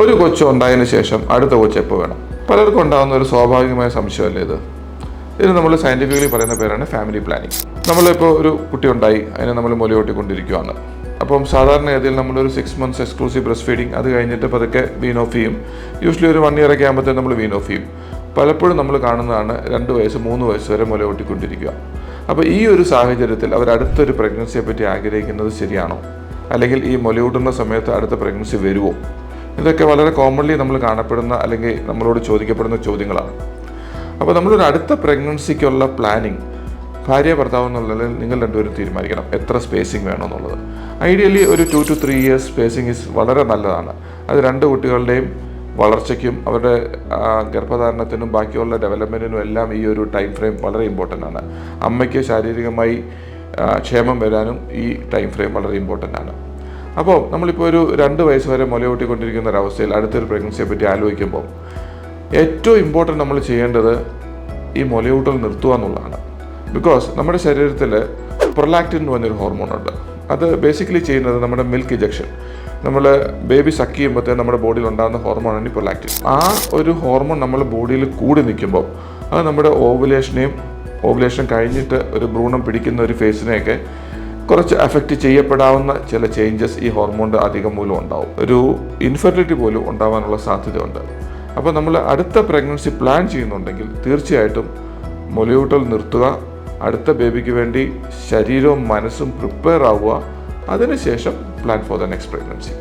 ഒരു കൊച്ചു ഉണ്ടായതിനു ശേഷം അടുത്ത കൊച്ച് എപ്പോൾ വേണം? പലർക്കും ഉണ്ടാകുന്ന ഒരു സ്വാഭാവികമായ സംശയമല്ലേ ഇത്? ഇതിന് നമ്മൾ സയന്റിഫിക്കലി പറയുന്ന പേരാണ് ഫാമിലി പ്ലാനിങ് നമ്മളിപ്പോൾ ഒരു കുട്ടി ഉണ്ടായി അതിനെ നമ്മൾ മുലയോട്ടിക്കൊണ്ടിരിക്കുകയാണ് അപ്പം സാധാരണഗതിയിൽ നമ്മളൊരു six months exclusive breast feeding അത് കഴിഞ്ഞിട്ട് പതുക്കെ വീൻ ഓഫ് ചെയ്യും. യൂഷ്വലി ഒരു വൺ ഇയർ ഒക്കെ ആകുമ്പോഴത്തേക്കും നമ്മൾ വീൻ ഓഫ് ചെയ്യും. പലപ്പോഴും നമ്മൾ കാണുന്നതാണ് രണ്ട് വയസ്സ് മൂന്ന് വയസ്സ് വരെ മുലയോട്ടിക്കൊണ്ടിരിക്കുക അപ്പോൾ ഈ ഒരു സാഹചര്യത്തിൽ അവർ അടുത്തൊരു പ്രഗ്നൻസിയെ പറ്റി ആഗ്രഹിക്കുന്നത് ശരിയാണോ? അല്ലെങ്കിൽ ഈ മുലയൂട്ടുന്ന സമയത്ത് അടുത്ത പ്രഗ്നൻസി വരുമോ ഇതൊക്കെ വളരെ കോമൺലി നമ്മൾ കാണപ്പെടുന്ന അല്ലെങ്കിൽ നമ്മളോട് ചോദിക്കപ്പെടുന്ന ചോദ്യങ്ങളാണ്. അപ്പോൾ നമ്മളൊരു അടുത്ത പ്രഗ്നൻസിക്കുള്ള പ്ലാനിങ് ഭാര്യ ഭർത്താവ് എന്നുള്ളതിൽ നിങ്ങൾ രണ്ടുപേരും തീരുമാനിക്കണം. എത്ര സ്പേസിങ് വേണമെന്നുള്ളത് ഐഡിയലി ഒരു two to three years spacing is വളരെ നല്ലതാണ്. അത് രണ്ട് കുട്ടികളുടെയും വളർച്ചയ്ക്കും അവരുടെ ഗർഭധാരണത്തിനും ബാക്കിയുള്ള ഡെവലപ്മെന്റിനും എല്ലാം ഈ ഒരു ടൈം ഫ്രെയിം വളരെ ഇമ്പോർട്ടന്റ് ആണ്. അമ്മയ്ക്ക് ശാരീരികമായി ക്ഷേമം വരാനും ഈ ടൈം ഫ്രെയിം വളരെ ഇമ്പോർട്ടന്റ് ആണ്. അപ്പോൾ നമ്മളിപ്പോൾ ഒരു രണ്ട് വയസ്സ് വരെ മുലയൂട്ടിക്കൊണ്ടിരിക്കുന്ന ഒരവസ്ഥയിൽ അടുത്തൊരു പ്രഗ്നൻസിയെ പറ്റി ആലോചിക്കുമ്പോൾ ഏറ്റവും ഇമ്പോർട്ടന്റ് നമ്മൾ ചെയ്യേണ്ടത് ഈ മുലയൂട്ടൽ നിർത്തുക എന്നുള്ളതാണ്. ബിക്കോസ് നമ്മുടെ ശരീരത്തിൽ പ്രൊലാക്റ്റിൻ എന്ന് പറഞ്ഞൊരു ഹോർമോൺ ഉണ്ട്. അത് ബേസിക്കലി ചെയ്യുന്നത് നമ്മുടെ മിൽക്ക് ഇജക്ഷൻ നമ്മൾ ബേബി സക്ക് ചെയ്യുമ്പോഴത്തേ നമ്മുടെ ബോഡിയിൽ ഉണ്ടാകുന്ന ഹോർമോണാണ് പ്രൊലാക്റ്റിൻ ആ ഒരു ഹോർമോൺ നമ്മുടെ ബോഡിയിൽ കൂടി നിൽക്കുമ്പോൾ അത് നമ്മുടെ ഓവുലേഷനെയും ഓവുലേഷൻ കഴിഞ്ഞിട്ട് ഒരു ഭ്രൂണം പിടിക്കുന്ന ഒരു ഫേസിനെയൊക്കെ കുറച്ച് അഫക്റ്റ് ചെയ്യപ്പെടാവുന്ന ചില ചേഞ്ചസ് ഈ ഹോർമോണിന്റെ അധികം മൂലം ഉണ്ടാവും. ഒരു ഇൻഫെർട്ടിലിറ്റി പോലും ഉണ്ടാവാനുള്ള സാധ്യതയുണ്ട്. അപ്പോൾ നമ്മൾ അടുത്ത പ്രഗ്നൻസി പ്ലാൻ ചെയ്യുന്നുണ്ടെങ്കിൽ തീർച്ചയായിട്ടും മുലയൂട്ടൽ നിർത്തുക അടുത്ത ബേബിക്ക് വേണ്ടി ശരീരവും മനസ്സും പ്രിപ്പയർ ആവുക അതിനുശേഷം plan for the next pregnancy